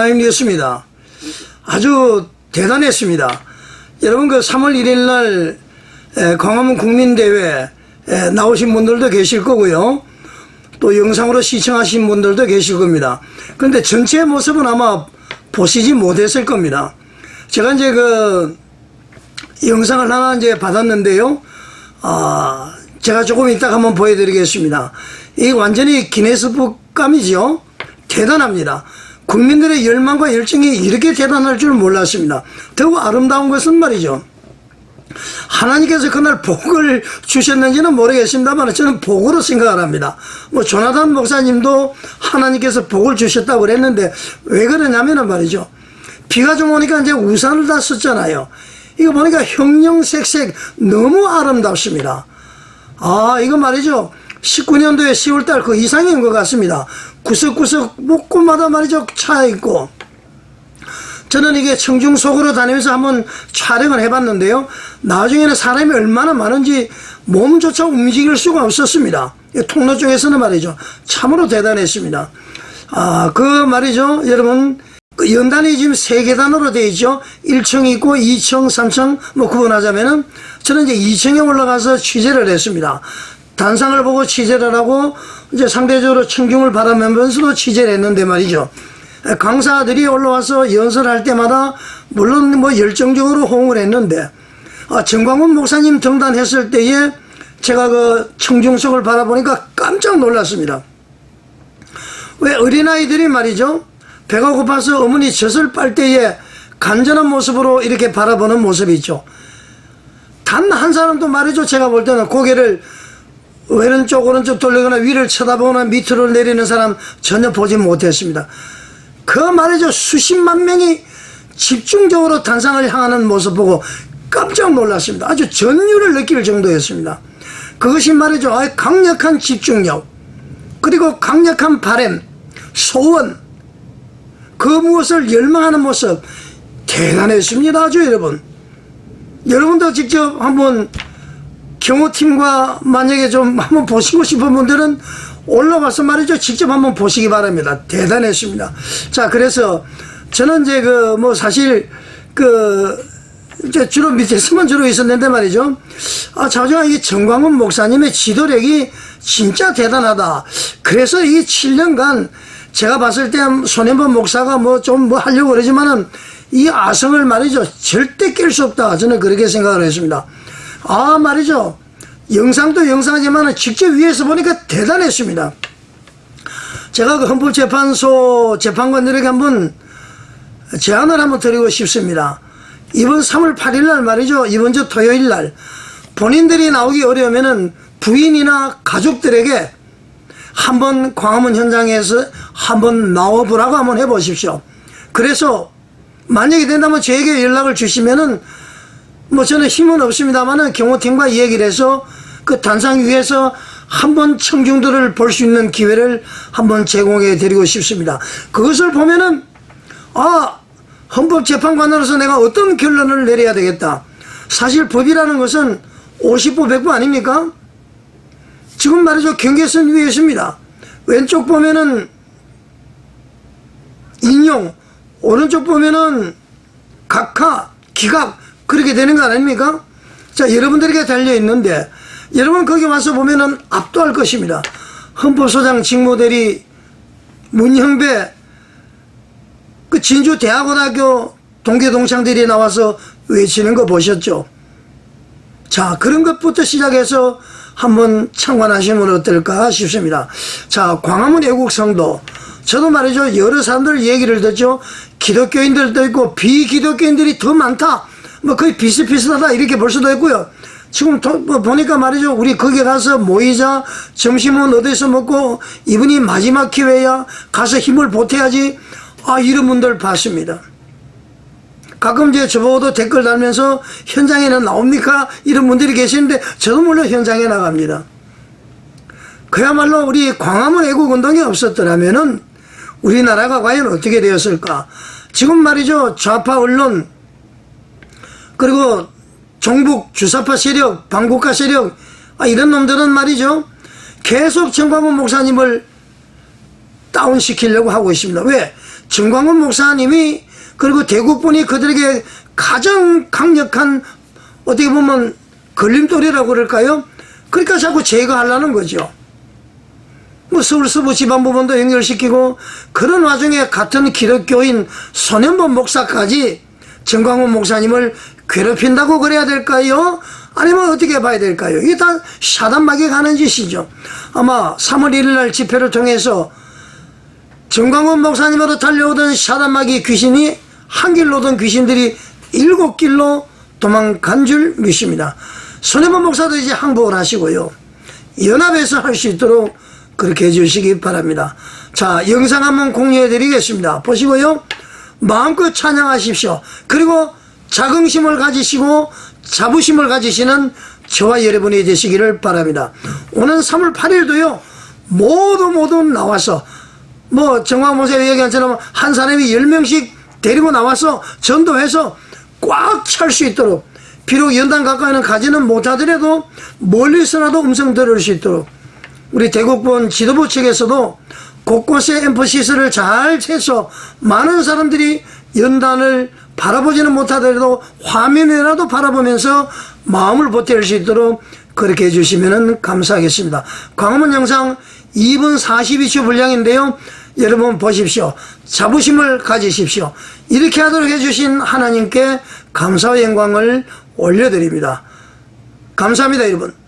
하나님이었습니다. 아주 대단했습니다. 여러분 그 3월 1일 날 에, 광화문 국민대회 에, 나오신 분들도 계실 거고요. 또 영상으로 시청하신 분들도 계실 겁니다. 그런데 전체 모습은 아마 보시지 못했을 겁니다. 제가 이제 그 영상을 하나 이제 받았는데요. 아, 제가 조금 이따가 한번 보여드리겠습니다. 이게 완전히 기네스북감이죠. 대단합니다. 국민들의 열망과 열정이 이렇게 대단할 줄 몰랐습니다. 더욱 아름다운 것은 말이죠. 하나님께서 그날 복을 주셨는지는 모르겠습니다만 저는 복으로 생각을 합니다. 뭐 조나단 목사님도 하나님께서 복을 주셨다고 그랬는데 왜 그러냐면은 말이죠. 비가 좀 오니까 이제 우산을 다 썼잖아요. 이거 보니까 형형색색 너무 아름답습니다. 아, 이거 말이죠. 19년도에 10월달 그 이상인 것 같습니다. 구석구석 목구마다 말이죠. 차 있고. 저는 이게 청중 속으로 다니면서 한번 촬영을 해봤는데요. 나중에는 사람이 얼마나 많은지 몸조차 움직일 수가 없었습니다. 이 통로 쪽에서는 말이죠. 참으로 대단했습니다. 아, 그 말이죠. 여러분, 그 연단이 지금 세 계단으로 되어 있죠. 1층 있고 2층, 3층 뭐 구분하자면은 저는 이제 2층에 올라가서 취재를 했습니다. 단상을 보고 취재를 하고 이제 상대적으로 청중을 바라보면서도 취재를 했는데 말이죠. 강사들이 올라와서 연설할 때마다 물론 뭐 열정적으로 호응을 했는데 아, 정광훈 목사님 등단했을 때에 제가 그 청중석을 바라보니까 깜짝 놀랐습니다. 왜 어린아이들이 말이죠. 배가 고파서 어머니 젖을 빨 때에 간절한 모습으로 이렇게 바라보는 모습이 있죠. 단 한 사람도 말이죠. 제가 볼 때는 고개를 왼쪽 오른쪽 돌리거나 위를 쳐다보거나 밑으로 내리는 사람 전혀 보지 못했습니다. 그 말이죠. 수십만 명이 집중적으로 단상을 향하는 모습 보고 깜짝 놀랐습니다. 아주 전율을 느낄 정도였습니다. 그것이 말이죠. 강력한 집중력, 그리고 강력한 바램, 소원, 그 무엇을 열망하는 모습 대단했습니다. 아주 여러분. 여러분도 직접 한번 경호팀과 만약에 좀 한번 보시고 싶은 분들은 올라가서 말이죠. 직접 한번 보시기 바랍니다. 대단했습니다. 자, 그래서 저는 이제 그 뭐 사실 그 이제 주로 밑에서만 주로 있었는데 말이죠. 아, 자주가 이 정광훈 목사님의 지도력이 진짜 대단하다. 그래서 이 7년간 제가 봤을 때 손해본 목사가 뭐좀뭐 하려고 그러지만은 이 아성을 말이죠. 절대 깰 수 없다. 저는 그렇게 생각을 했습니다. 아, 말이죠. 영상도 영상이지만 직접 위에서 보니까 대단했습니다. 제가 그 헌법재판소 재판관들에게 한번 제안을 한번 드리고 싶습니다. 이번 3월 8일 날 말이죠. 이번 주 토요일 날 본인들이 나오기 어려우면은 부인이나 가족들에게 한번 광화문 현장에서 한번 나와보라고 한번 해보십시오. 그래서 만약에 된다면 저에게 연락을 주시면은 뭐 저는 힘은 없습니다만은 경호팀과 이 얘기를 해서 그 단상 위에서 한번 청중들을 볼 수 있는 기회를 한번 제공해 드리고 싶습니다. 그것을 보면은 아 헌법재판관으로서 내가 어떤 결론을 내려야 되겠다. 사실 법이라는 것은 50부 100부 아닙니까? 지금 말이죠 경계선 위에 있습니다. 왼쪽 보면은 인용, 오른쪽 보면은 각하, 기각 그렇게 되는 거 아닙니까? 자 여러분들에게 달려 있는데 여러분 거기 와서 보면은 압도할 것입니다. 헌법소장 직무대리 문형배 그 진주 대학원학교 동계 동창들이 나와서 외치는 거 보셨죠? 자 그런 것부터 시작해서 한번 참관하시면 어떨까 싶습니다. 자 광화문 애국성도 저도 말이죠 여러 사람들 얘기를 듣죠. 기독교인들도 있고 비기독교인들이 더 많다. 뭐 거의 비슷비슷하다 이렇게 볼 수도 있고요. 지금 도, 뭐 보니까 말이죠. 우리 거기 가서 모이자 점심은 어디서 먹고 이분이 마지막 기회야 가서 힘을 보태야지. 아 이런 분들 봤습니다. 가끔 이제 저보고도 댓글 달면서 현장에는 나옵니까? 이런 분들이 계시는데 저도 물론 현장에 나갑니다. 그야말로 우리 광화문 애국운동이 없었더라면은 우리나라가 과연 어떻게 되었을까? 지금 말이죠. 좌파 언론, 그리고 종북 주사파 세력, 반국가 세력, 아, 이런 놈들은 말이죠. 계속 정광훈 목사님을 다운시키려고 하고 있습니다. 왜? 정광훈 목사님이 그리고 대국분이 그들에게 가장 강력한 어떻게 보면 걸림돌이라고 그럴까요? 그러니까 자꾸 제거하려는 거죠. 뭐 서울 서부 지방법원도 연결시키고 그런 와중에 같은 기독교인 손현범 목사까지 정광훈 목사님을 괴롭힌다고 그래야 될까요? 아니면 어떻게 봐야 될까요? 이게 다 사단막에 가는 짓이죠. 아마 3월 1일 날 집회를 통해서 정광훈 목사님으로 달려오던 사단마귀 귀신이 한 길로 오던 귀신들이 일곱 길로 도망간 줄 믿습니다. 손해본 목사도 이제 항복을 하시고요. 연합해서 할 수 있도록 그렇게 해주시기 바랍니다. 자, 영상 한번 공유해 드리겠습니다. 보시고요. 마음껏 찬양하십시오. 그리고 자긍심을 가지시고 자부심을 가지시는 저와 여러분이 되시기를 바랍니다. 오는 3월 8일도요. 모두 모두 나와서 뭐 정광 목사님 얘기한 처럼 한 사람이 10명씩 데리고 나와서 전도해서 꽉 찰 수 있도록 비록 연단 가까이는 가지는 못하더라도 멀리서라도 음성 들을 수 있도록 우리 대국본 지도부 측에서도 곳곳에 엠퍼시스를 잘 채서 많은 사람들이 연단을 바라보지는 못하더라도 화면이라도 바라보면서 마음을 보탤 수 있도록 그렇게 해주시면 감사하겠습니다. 광화문 영상 2분 42초 분량인데요. 여러분 보십시오. 자부심을 가지십시오. 이렇게 하도록 해주신 하나님께 감사와 영광을 올려드립니다. 감사합니다, 여러분.